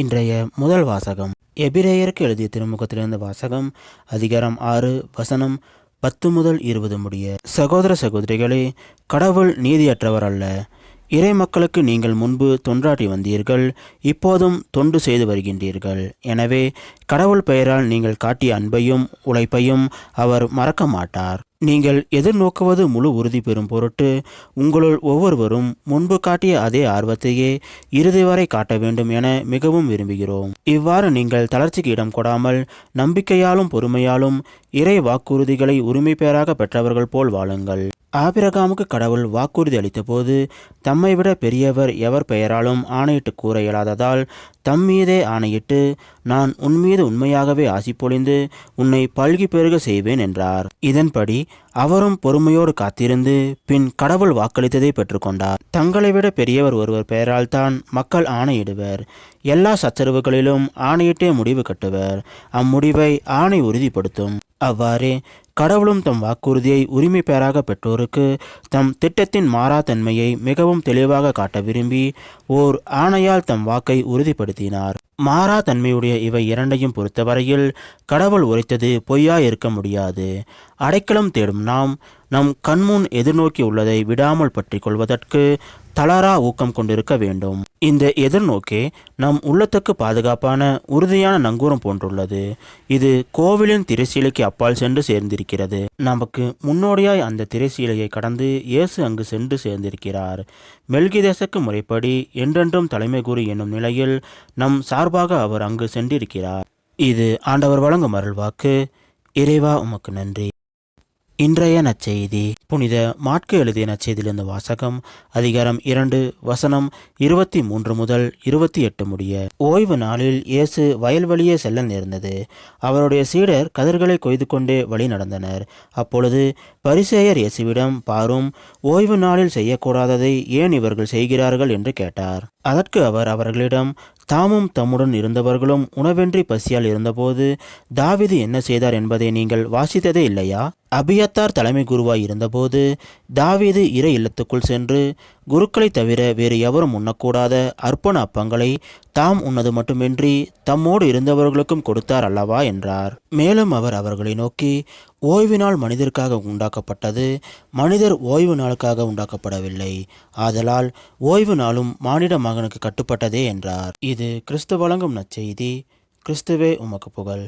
இன்றைய முதல் வாசகம். எபிரேயருக்கு எழுதிய திருமுகத்திலிருந்து வாசகம் அதிகாரம் ஆறு வசனம் பத்து முதல் இருபது முடிய. சகோதர சகோதரிகளே கடவுள் நீதியற்றவர் அல்ல. இறை மக்களுக்கு நீங்கள் முன்பு தொண்டாற்றி வந்தீர்கள் இப்போதும் தொண்டு செய்து வருகின்றீர்கள். எனவே கடவுள் பெயரால் நீங்கள் காட்டிய அன்பையும் உழைப்பையும் அவர் மறக்க மாட்டார். நீங்கள் எதிர்நோக்குவது முழு உறுதி பெறும் பொருட்டு உங்களுள் ஒவ்வொருவரும் முன்பு காட்டிய அதே ஆர்வத்தையே இறுதி வரை காட்ட வேண்டும் என மிகவும் விரும்புகிறோம். இவ்வாறு நீங்கள் தளர்ச்சிக்கு இடம் கொடாமல் நம்பிக்கையாலும் பொறுமையாலும் இறை வாக்குறுதிகளை உரிமை பெயராக பெற்றவர்கள் போல் வாழுங்கள். ஆபிரகாமுக்கு கடவுள் வாக்குறுதி அளித்தபோது தம்மை விட பெரியவர் எவர் பெயராலும் ஆணையிட்டு கூற இயலாததால் தம் மீதே ஆணையிட்டு நான் உன்மீது உண்மையாகவே ஆசி பொழிந்து உன்னை பல்கி பெருக செய்வேன் என்றார். இதன்படி அவரும் பொறுமையோடு காத்திருந்து பின் கடவுள் வாக்களித்ததை பெற்றுக்கொண்டார். தங்களை விட பெரியவர் ஒருவர் பெயரால் தான் மக்கள் ஆணையிடுவர். எல்லா சச்சரவுகளிலும் ஆணையிட்டே முடிவு கட்டுவர். அம்முடிவை ஆணை உறுதிப்படுத்தும். அவ்வாறே கடவுளும் தம் வாக்குறுதியை உரிமை பெறாக பெற்றோருக்கு தம் திட்டத்தின் மாறாத்தன்மையை மிகவும் தெளிவாக காட்ட விரும்பி ஓர் ஆணையால் தம் வாக்கை உறுதிப்படுத்தினார். மாறா தன்மையுடைய இவை இரண்டையும் பொறுத்தவரையில் கடவுள் உரைத்தது பொய்யா இருக்க முடியாது. அடைக்கலம் தேடும் நாம் நம் கண்முன் எதிர்நோக்கி உள்ளதை விடாமல் பற்றி கொள்வதற்கு தளரா ஊக்கம் கொண்டிருக்க வேண்டும். இந்த எதிர்நோக்கே நம் உள்ளத்துக்கு பாதுகாப்பான உறுதியான நங்கூரம் போன்றுள்ளது. இது கோவிலின் திரைசீலைக்கு அப்பால் சென்று சேர்ந்திருக்கிறது. நமக்கு முன்னோடியாய் அந்த திரைசீலையை கடந்து இயேசு அங்கு சென்று சேர்ந்திருக்கிறார். மெல்கிதேசக்கு முறைப்படி என்றென்றும் தலைமை குரு என்னும் நிலையில் நம் சார்பாக அவர் அங்கு சென்றிருக்கிறார். இது ஆண்டவர் வழங்கும் அருள்வாக்கு. இறைவா உமக்கு நன்றி. இன்றைய நற்செய்தி. புனித மாட்கு எழுதிய நற்செய்தியிலிருந்து வாசகம் அதிகாரம் இரண்டு வசனம் இருபத்தி மூன்று முதல் இருபத்தி எட்டு முடிய. ஓய்வு நாளில் இயேசு வயல்வெளியே செல்ல நேர்ந்தது. அவருடைய சீடர் கதிர்களை கொய்து கொண்டே வழி நடந்தனர். அப்பொழுது பரிசேயர் இயேசுவிடம் பாரும் ஓய்வு நாளில் செய்யக்கூடாததை ஏன் இவர்கள் செய்கிறார்கள்? என்று கேட்டார். அதற்கு அவர் அவர்களிடம் தாமும் தம்முடன் இருந்தவர்களும் உணவென்றி பசியால் இருந்தபோது தாவீது என்ன செய்தார் என்பதை நீங்கள் வாசித்ததே இல்லையா? அபியத்தார் தலைமை குருவாய் இருந்தபோது தாவீது இறை இல்லத்துக்குள் சென்று குருக்களை தவிர வேறு எவரும் உண்ணக்கூடாத அர்ப்பண அப்பங்களை தாம் உண்ணது மட்டுமின்றி தம்மோடு இருந்தவர்களுக்கும் கொடுத்தார் அல்லவா? என்றார். மேலும் அவர் அவர்களை நோக்கி ஓய்வு நாள் மனிதருக்காக உண்டாக்கப்பட்டது மனிதர் ஓய்வு நாளுக்காக உண்டாக்கப்படவில்லை. ஆதலால் ஓய்வு நாளும் மானிட மகனுக்கு கட்டுப்பட்டதே என்றார். இது கிறிஸ்து வழங்கும் நற்செய்தி. கிறிஸ்துவே உமக்கு புகழ்.